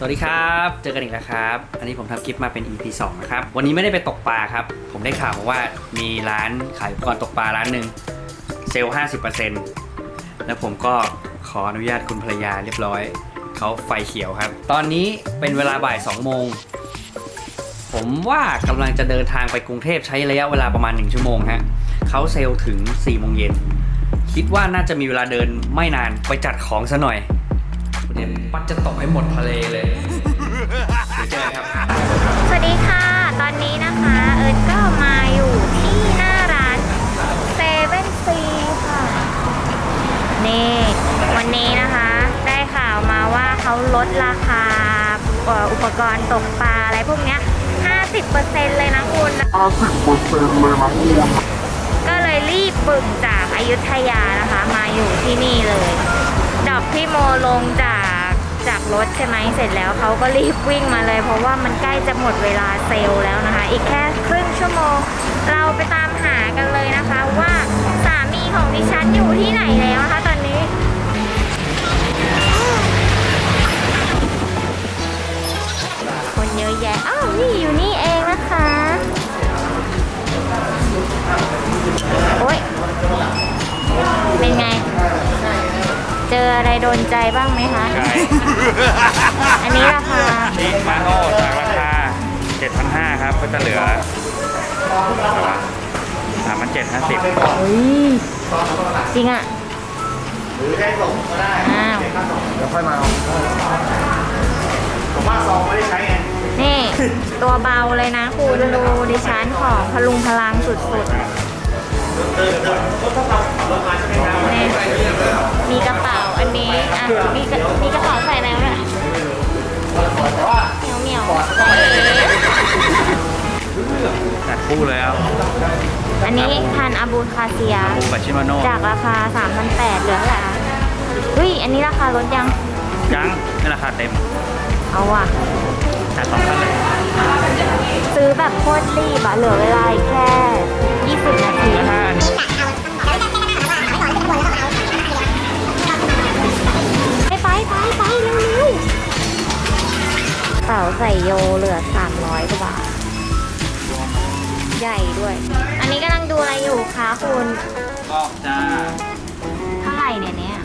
สวัสดีครับ เจอกันอีกแล้วครับ อันนี้ผมทำคลิปมาเป็น EP 2 นะครับ วันนี้ไม่ได้ไปตกปลาครับ ผมได้ข่าวมาว่ามีร้านขายอุปกรณ์ตกปลาร้านหนึ่งเซลล์50%แล้วผมก็ขออนุญาตคุณภรรยาเรียบร้อย เขาไฟเขียวครับ ตอนนี้เป็นเวลาบ่าย 2 โมง ผมว่ากำลังจะเดินทางไปกรุงเทพใช้ระยะเวลาประมาณ 1 ชั่วโมงฮะเขาเซลล์ถึง4โมงเย็น คิดว่าน่าจะมีเวลาเดินไม่นานไปจัดของซะหน่อย เดี๋ยวปัดจะตกให้หมดทะเลเลยเดี๋ยวเจอกันครับ สวัสดีค่ะ ตอนนี้นะคะ เอิร์ธก็มาอยู่ที่หน้าร้านเซเว่นซีค่ะ นี่วันนี้นะคะ ได้ข่าวมาว่าเขาลดราคาเอ่ออุปกรณ์ตกปลาอะไรพวกเนี้ย 50%เลยนะคุณ50%เลยนะคุณก็เลยรีบปึกจากอายุทยานะคะ มาอยู่ที่นี่เลย ดอกพี่โมลงจาก จากรถใช่ไหมเสร็จแล้วเขาก็รีบวิ่งมาเลย เพราะว่ามันใกล้จะหมดเวลาเซลแล้วนะคะ อีกแค่ครึ่งชั่วโมง เราไปตามหากันเลยนะคะว่าสามีของดิฉันอยู่ที่ไหนแล้วนะคะตอนนี้คนเยอะแยะอ้าวนี่อยู่นี่เองนะคะโอ๊ยเป็นไง เจออะไรโดนใจบ้างไหมคะ ใช่อันนี้ราคานี่มาโน่จากราคา 7,500 ครับ ก็จะเหลือสามพันเจ็ดห้าสิบเฮ้ยจริงอะอ้าวแล้วค่อยมาเอาผมว่าซองไม่ได้ใช้ไงนี่ ตัวเบาเลยนะคุณดูดิฉันของพลุงพลังสุดๆนี่ มีกระเป๋าอันนี้อะมีกระมีกระเป๋าใส่แล้วด้วยเหมียวเหมียวๆใส่เองจัดคู่เลยครับอันนี้พันอาบูคาเซียคู่กับชิมาโน่จากราคา 3,800เหลือเท่าไหร่คะเฮ้ย อันนี้ราคาลดยัง ยังในราคาเต็มเอาว่ะ จัดสองพันเลยซื้อแบบโคตรรีบอะเหลือเวลาอีกแค่ 20 นาที เป๋าใส่โยเหลือ 300กว่าบาท ใหญ่ด้วย อันนี้กำลังดูอะไรอยู่คะคุณก็จ้าเท่าไหร่เนี่ยเนี่ย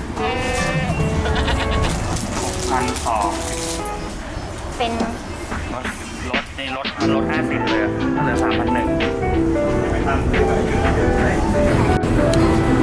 พันสองเป็นลดลดในลดลดห้าสิบเลยอะก็เหลือสามพันหนึ่งเ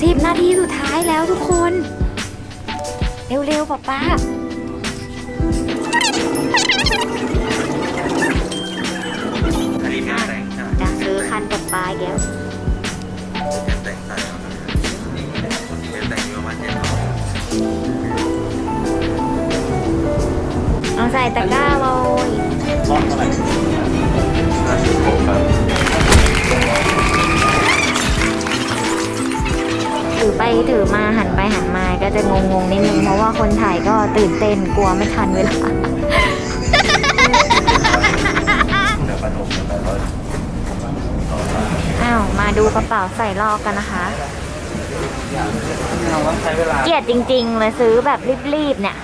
สิบนาทีสุดท้ายแล้วทุกคน เร็วๆป้าป้าอันนี้เป็นแต่งใช่ไหมจะซื้อคันตกปลาอีกแล้วแต่งใส่เป็นแต่งอยู่ประมาณเจ็ดเอาใส่ตะกร้าเลยรอบเท่าไหร่ ไปถือมาหันไปหันมาก็จะงงๆนิดนึงเพราะว่าคนถ่ายก็ตื่นเต้นกลัวไม่ทันเวลาเดี๋ยวปฐมเดี๋ยวแปดร้อยอ้าวมาดูกระเป๋าใส่ลอกกันนะคะเราต้องใช้เวลาเกลียดจริง ๆ เลยซื้อแบบรีบๆเนี่ย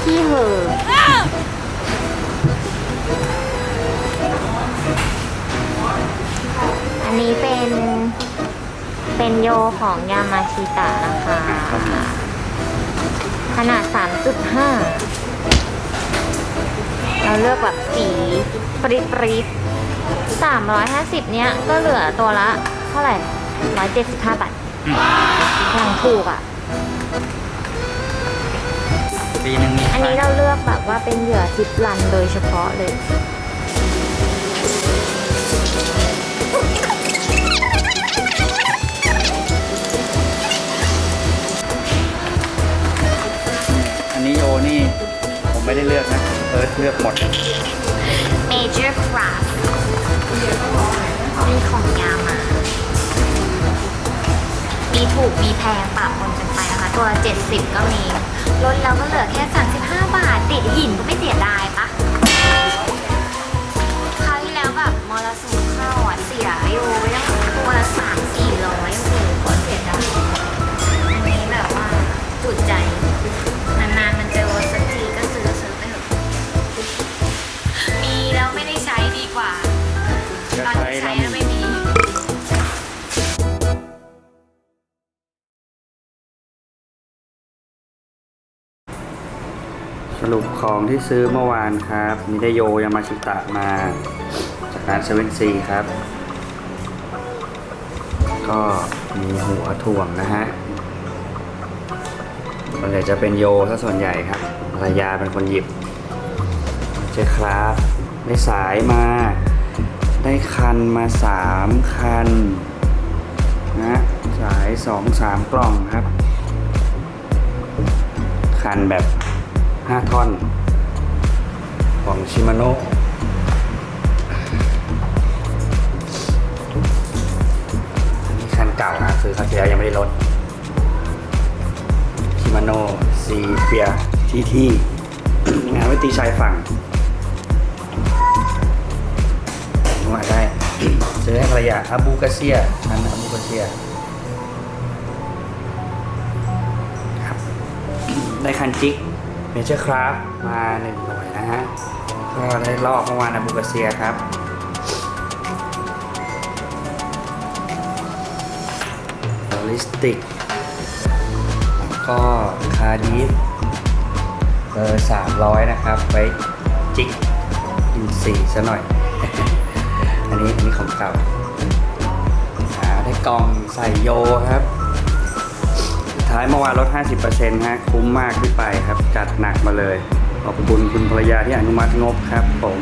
ขี้เหอะอันนี้เป็นเป็นโยของยามาชิตะนะคะ ขนาด 3.5 เราเลือกแบบสีปริดปริด350เนี้ยก็เหลือตัวละ เท่าไหร่175บาทอืมอย่างถูกอะ ปีหนึ่งมีอั นนี้เราเลือกแบบว่าเป็นเหยื่อทิปลันโดยเฉพาะเลย อันนี้โยนี่ ผมไม่ได้เลือกนะ เอิร์ธเลือกหมด Major Craft นี่ของยามา มีถูกมีแพงปรับปนกันไปนะคะ ตัวละ70 ก็มี ลดแล้วก็เหลือแค่ 35 บาท ติดหินก็ไม่เสียดายปะ สรุปของที่ซื้อเมื่อวานครับมีไดโยยามาชิตะมา จากร้านเซเว่นซีครับ ก็มีหัวถ่วงนะฮะส่วนใหญ่จะเป็นโยซะส่วนใหญ่ครับภรรยาเป็นคนหยิบ เจ๊ครับได้สายมา ได้คันมาสามคันนะสายสองสามกล่องครับ คันแบบ 5 ท่อน ของชิมาโนะอันนี้คันเก่านะซื้อคราวที่แล้วยังไม่ได้ลดชิมาโนะซีเฟียทีทีงานไว้ตีชายฝั่งว่าได้ซื้อให้ภรรยาอาบูกาเซียคันอาบูกาเซียครับได้คันจิก เมเจอร์คราฟมาหนึ่งหน่วยนะฮะ ก็ได้ลอกเมื่อวานอาบูกาเซียครับบอลิสติก ก็คาดิฟเบอร์สามร้อยนะครับ ไว้จิกอินซีซะหน่อย อันนี้อันนี้ของเก่าอ่าได้กล่องใส่โยครับ ท้ายเมื่อวานลด 50%ฮะคุ้มมากที่ไปครับ จัดหนักมาเลย ขอบคุณคุณภรรยาที่อนุมัติงบครับผม